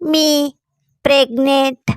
मी pregnant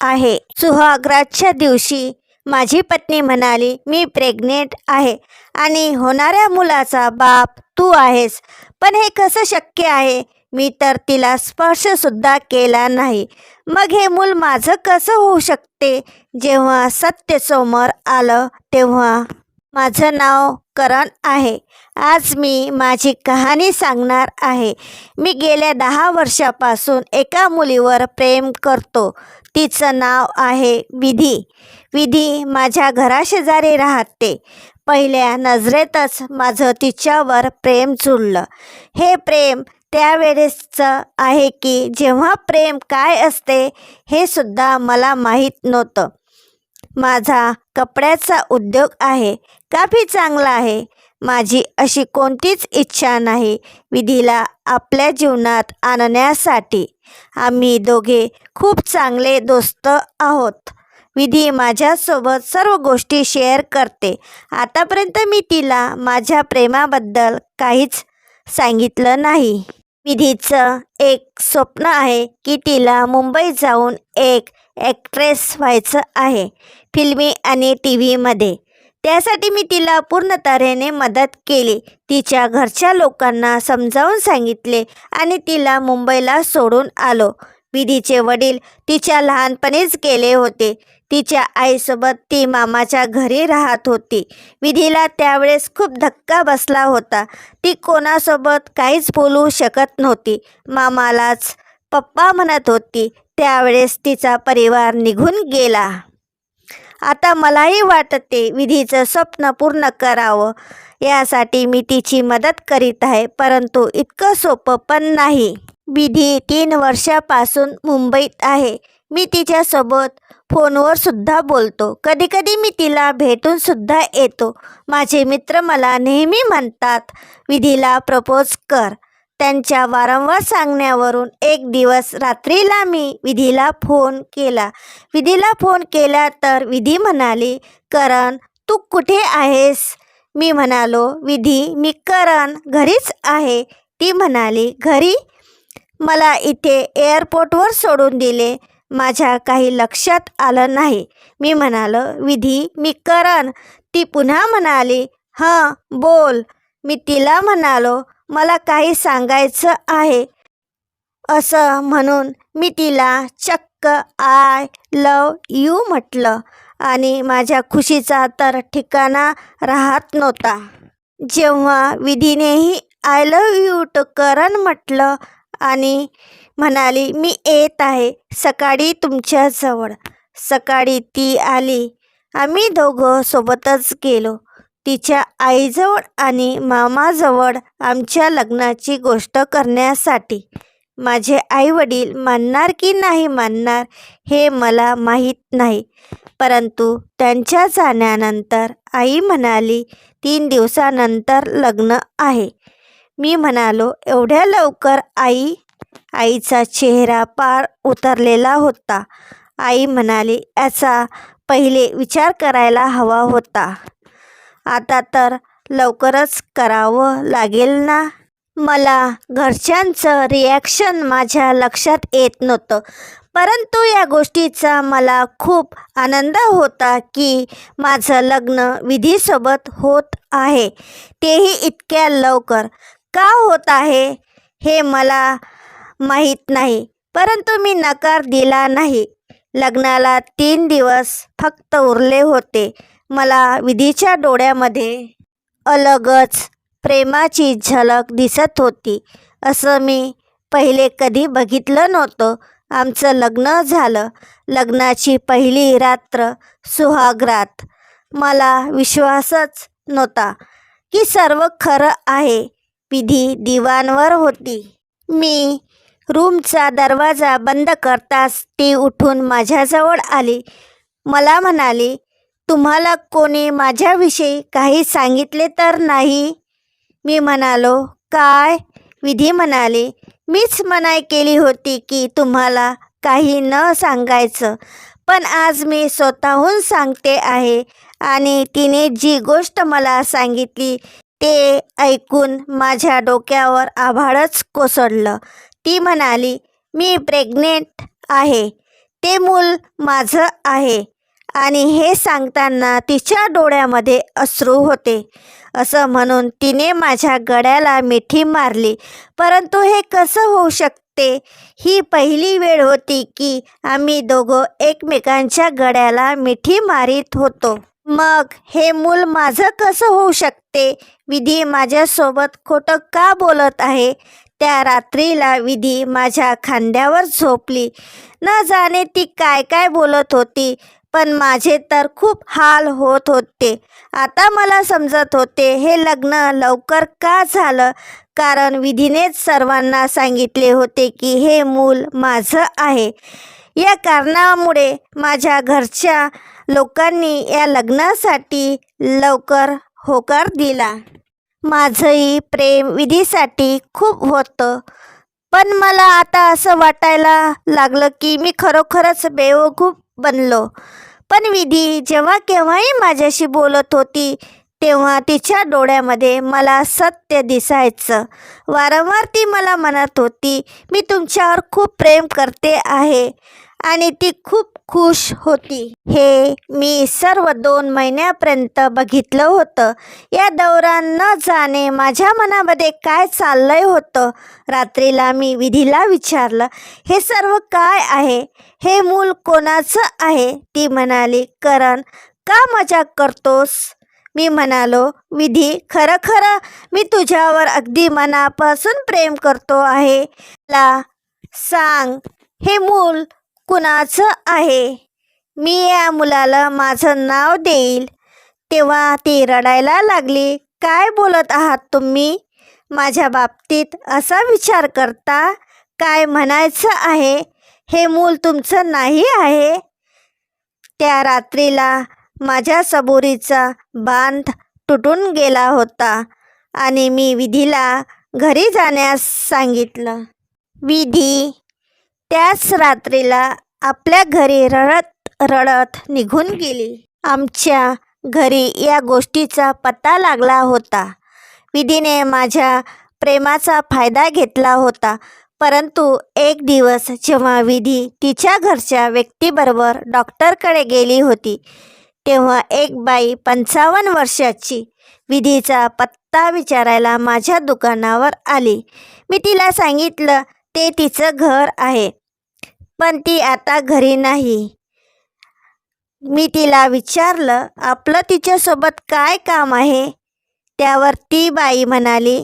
आहे. सुहाग्राच्या दिवशी माझी पत्नी म्हणाली मी प्रेग्नेंट आहे आणि होणाऱ्या मुलाचा बाप तू आहेस. पण हे कसं शक्य आहे? मी तर तिला स्पर्शसुद्धा केला नाही. मग हे मूल माझं कसं होऊ शकते? जेव्हा सत्य समोर आलं तेव्हा माझं नाव करण आहे. आज मी माझी कहाणी सांगणार आहे. मी गेल्या दहा वर्षापासून एका मुलीवर प्रेम करतो. तिचं नाव आहे विधी. विधी माझ्या घराशेजारी राहते. पहिल्या नजरेतच माझं तिच्यावर प्रेम जुळलं हे प्रेम त्यावेळेसचं आहे की जेव्हा प्रेम काय असते हे सुद्धा मला माहीत नव्हतं. माझा कपड्याचा उद्योग आहे काफी चांगला आहे. माझी अशी कोणतीच इच्छा नाही विधीला आपल्या जीवनात आणण्यासाठी. आम्ही दोघे खूप चांगले दोस्त आहोत. विधी माझ्यासोबत सर्व गोष्टी शेअर करते. आतापर्यंत मी तिला माझ्या प्रेमाबद्दल काहीच सांगितलं नाही. विधीचं एक स्वप्न आहे की तिला मुंबई जाऊन एक ॲक्ट्रेस व्हायचं आहे. फिल्मी आणि टी व्हीमध्ये त्यासाठी मी तिला पूर्ण तऱ्हेने मदत केली. तिच्या घरच्या लोकांना समजावून सांगितले आणि तिला मुंबईला सोडून आलो. विधीचे वडील तिच्या लहानपणीच गेले होते. तिच्या आईसोबत ती मामाच्या घरी राहत होती. विधीला त्यावेळेस खूप धक्का बसला होता. ती कोणासोबत काहीच बोलू शकत नव्हती. मामालाच पप्पा म्हणत होती. त्यावेळेस तिचा परिवार निघून गेला. आता मलाही वाटते विधीचं स्वप्न पूर्ण करावं. यासाठी मी तिची मदत करीत आहे परंतु इतकं सोपं पण नाही. विधी तीन वर्षापासून मुंबईत आहे. मी तिच्यासोबत फोनवर सुद्धा बोलतो. कधीकधी मी तिला भेटून सुद्धा येतो. माझे मित्र मला नेहमी म्हणतात विधीला प्रपोज कर. त्यांच्या वारंवार सांगण्यावरून एक दिवस रात्रीला मी विधीला फोन केला. विधीला फोन केला तर विधी म्हणाली करण तू कुठे आहेस? मी म्हणालो विधी मी करण घरीच आहे. ती म्हणाली घरी? मला इथे एअरपोर्टवर सोडून दिले. माझ्या काही लक्षात आलं नाही. मी म्हणालो विधी मी करण. ती पुन्हा म्हणाली हां बोल. मी तिला म्हणालो मला काही सांगायचं आहे. असं म्हणून मी तिला चक्क आय लव यू म्हटलं आणि माझ्या खुशीचा तर ठिकाणा राहत नव्हता. जेव्हा विधीनेही I love you too Karan म्हटलं आणि म्हणाली मी येत आहे सकाळी तुमच्याजवळ सकाळी ती आली. आम्ही दोघं सोबतच गेलो. तिच्या आईजवळ आणि मामाजवळ आमच्या लग्नाची गोष्ट करण्यासाठी. माझे आईवडील मानणार की नाही मानणार हे मला माहीत नाही. परंतु त्यांच्या जाण्यानंतर आई म्हणाली तीन दिवसानंतर लग्न आहे. मी म्हणालो एवढ्या लवकर आई? आईचा चेहरा पार उतरलेला होता. आई म्हणाली याचा पहिले विचार करायला हवा होता. आता तर लवकरच करावं लागेल ना? मला घरच्यांचं रिॲक्शन माझ्या लक्षात येत नव्हतं. परंतु या गोष्टीचा मला खूप आनंद होता की माझं लग्न विधीसोबत होत आहे. तेही इतक्या लवकर. का होत आहे हे मला माहीत नाही. परंतु मी नकार दिला नाही. लग्नाला तीन दिवस फक्त उरले होते. मला विधीच्या डोळ्यामध्ये अलगच प्रेमाची झलक दिसत होती. असं मी पहिले कधी बघितलं नव्हतं. आमचं लग्न झालं. लग्नाची पहिली रात्र सुहागरात. मला विश्वासच नव्हता की सर्व खरं आहे. विधी दिवाणवर होती. मी रूमचा दरवाजा बंद करताच ती उठून माझ्याजवळ आली. मला म्हणाली तुम्हाला कोणी माझ्याविषयी काही सांगितले तर नाही? मी म्हणालो काय? विधी म्हणाली मीच मनाई केली होती की तुम्हाला काही न सांगायचं पण आज मी स्वतःहून सांगते आहे आणि तिने जी गोष्ट मला सांगितली ते ऐकून माझ्या डोक्यावर आभाळच कोसळलं. ती म्हणाली मी प्रेग्नेंट आहे. ते मूल माझं आहे. आणि हे सांगताना तिच्या डोळ्यामध्ये अश्रू होते. असं म्हणून तिने माझ्या गळ्याला मिठी मारली. परंतु हे कसं होऊ शकते? ही पहिली वेळ होती की आम्ही दोघं एकमेकांच्या गळ्याला मिठी मारीत होतो. मग हे मूल माझं कसं होऊ शकते? विधी माझ्यासोबत खोटं का बोलत आहे? त्या रात्रीला विधी माझ्या खांद्यावर झोपली. न जाणे ती काय काय बोलत होती? पण माझे तर खूप हाल होत होते. आता मला समजत होते हे लग्न लवकर का झालं? कारण विधीनेच सर्वांना सांगितले होते की हे मूल माझं आहे. या कारणामुळे माझ्या घरच्या लोकांनी या लग्नासाठी लवकर होकार दिला. माझंही प्रेम विधीसाठी खूप होतं. पण मला आता असं वाटायला लागलं की मी खरोखरच बेवकूफ बनलो. पण विधी जेव्हा केव्हाही माझ्याशी बोलत होती तेव्हा तिच्या डोळ्यामध्ये मला सत्य दिसायचं. वारंवार ती मला म्हणत होती मी तुमच्यावर खूप प्रेम करते आहे आणि ती खूप खुश होती. हे मी सर्व दोन महिन्यापर्यंत बघितलं होतं. या दौरान न जाणे माझ्या मनामध्ये काय चाललंय होतं? रात्रीला मी विधीला विचारलं हे सर्व काय आहे? हे मूल कोणाचं आहे? ती म्हणाली करण का मजा करतोस? मी म्हणालो विधी खरं खरं मी तुझ्यावर अगदी मनापासून प्रेम करतो आहे. मला सांग हे मूल कुणाचं आहे? मी या मुलाला माझं नाव देईल. तेव्हा ती रडायला लागली. काय बोलत आहात तुम्ही? माझ्या बाबतीत असा विचार करता? काय म्हणायचं आहे? हे मूल तुमचं नाही आहे? त्या रात्रीला माझ्या सबोरीचा बांध तुटून गेला होता आणि मी विधीला घरी जाण्यास सांगितलं. विधी त्याच रात्रीला आपल्या घरी रडत रडत निघून गेली. आमच्या घरी या गोष्टीचा पत्ता लागला होता. विधीने माझ्या प्रेमाचा फायदा घेतला होता. परंतु एक दिवस जेव्हा विधी तिच्या घरच्या व्यक्तीबरोबर डॉक्टरकडे गेली होती तेव्हा एक बाई पंचावन्न वर्षाची विधीचा पत्ता विचारायला माझ्या दुकानावर आली. मी तिला सांगितलं ते तिचं घर आहे. पण ती आता घरी नाही. मी तिला विचारलं आपलं तिच्यासोबत काय काम आहे? त्यावर ती बाई म्हणाली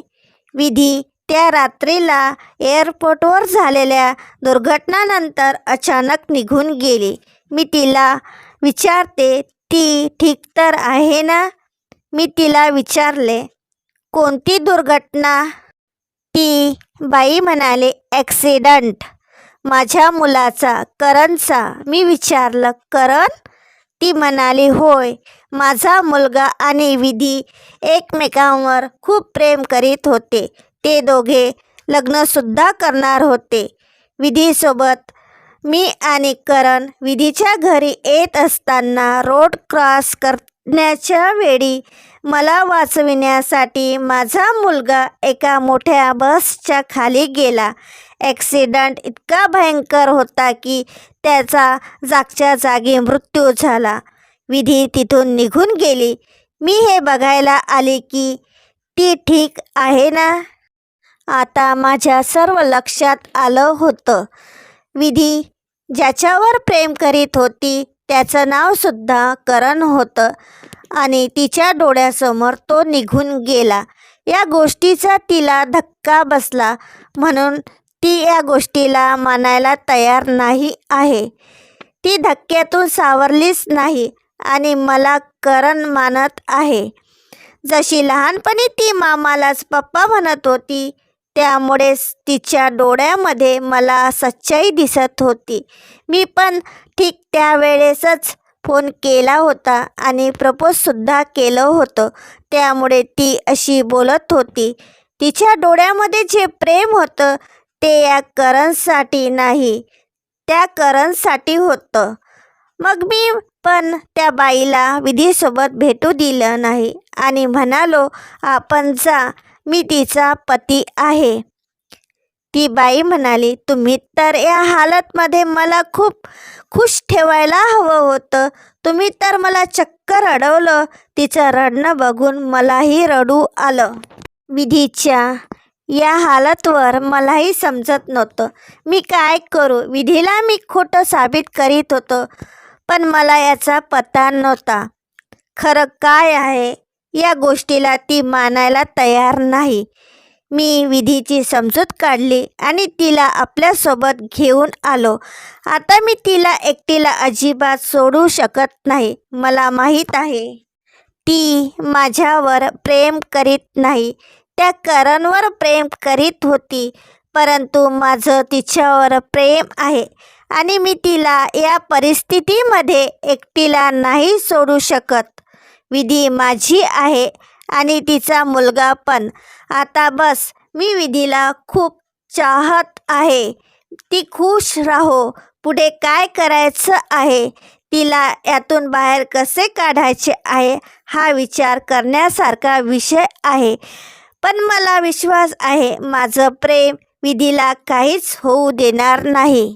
विधी त्या रात्रीला एअरपोर्टवर झालेल्या दुर्घटनानंतर अचानक निघून गेली. मी तिला विचारते ती ठीक तर आहे ना? मी तिला विचारले कोणती दुर्घटना? ती बाई म्हणाले ॲक्सिडंट माझ्या मुलाचा करणचा. मी विचारलं करण? ती म्हणाली होय. माझा मुलगा आणि विधी एकमेकांवर खूप प्रेम करीत होते. ते दोघे लग्नसुद्धा करणार होते. विधीसोबत मी आणि करण विधीच्या घरी येत असताना रोड क्रॉस करण्याच्या वेळी मला वाचविण्यासाठी माझा मुलगा एका मोठ्या बसच्या खाली गेला. ॲक्सिडंट इतका भयंकर होता की त्याचा जागच्या जागी मृत्यू झाला. विधी तिथून निघून गेली. मी हे बघायला आले की ती ठीक आहे ना? आता माझ्या सर्व लक्षात आलं होतं. विधी ज्याच्यावर प्रेम करीत होती त्याचं नावसुद्धा करण होतं. आणि तिच्या डोळ्यासमोर तो निघून गेला. या गोष्टीचा तिला धक्का बसला म्हणून ती या गोष्टीला मानायला तयार नाही आहे. ती धक्क्यातून सावरलीच नाही आणि मला करण मानत आहे. जशी लहानपणी ती मामालाच पप्पा म्हणत होती त्यामुळेच तिच्या डोळ्यामध्ये मला सच्चाई दिसत होती. मी पण ठीक त्यावेळेसच फोन केला होता आणि प्रपोजसुद्धा केलं होतं. त्यामुळे ती अशी बोलत होती. तिच्या डोळ्यामध्ये जे प्रेम होतं ते या करणसाठी नाही. त्या करणसाठी होतं. मग मी पण त्या बाईला विधीसोबत भेटू दिलं नाही आणि म्हणालो आपण जा मी तिचा पती आहे. ती बाई म्हणाली तुम्ही तर या हालतमध्ये मला खूप खुश ठेवायला हवं होतं. तुम्ही तर मला चक्क रडवलं तिचं रडणं बघून मलाही रडू आलं. विधीच्या या हालतवर मलाही समजत नव्हतं. मी काय करू? विधीला मी खोटं साबित करीत होतो पण मला याचा पत्ता नव्हता. खरं काय आहे? या गोष्टीला ती मानायला तयार नाही. मी विधीची समजूत काढली आणि तिला आपल्यासोबत घेऊन आलो. आता मी तिला एकटीला अजिबात सोडू शकत नाही मला माहीत आहे. ती माझ्यावर प्रेम करीत नाही. त्या करणवर प्रेम करीत होती परंतु माझं तिच्यावर प्रेम आहे आणि मी तिला या परिस्थितीमध्ये एकटीला नाही सोडू शकत. विधी माझी आहे आणि तिचा मुलगा पण. आता बस मी विधीला खूप चाहत आहे. ती खुश राहो. पुढे काय करायचं आहे? तिला यातून बाहेर कसे काढायचे आहे? हा विचार करण्यासारखा विषय आहे. पण मला विश्वास आहे माझं प्रेम विधीला काहीच होऊ देणार नाही.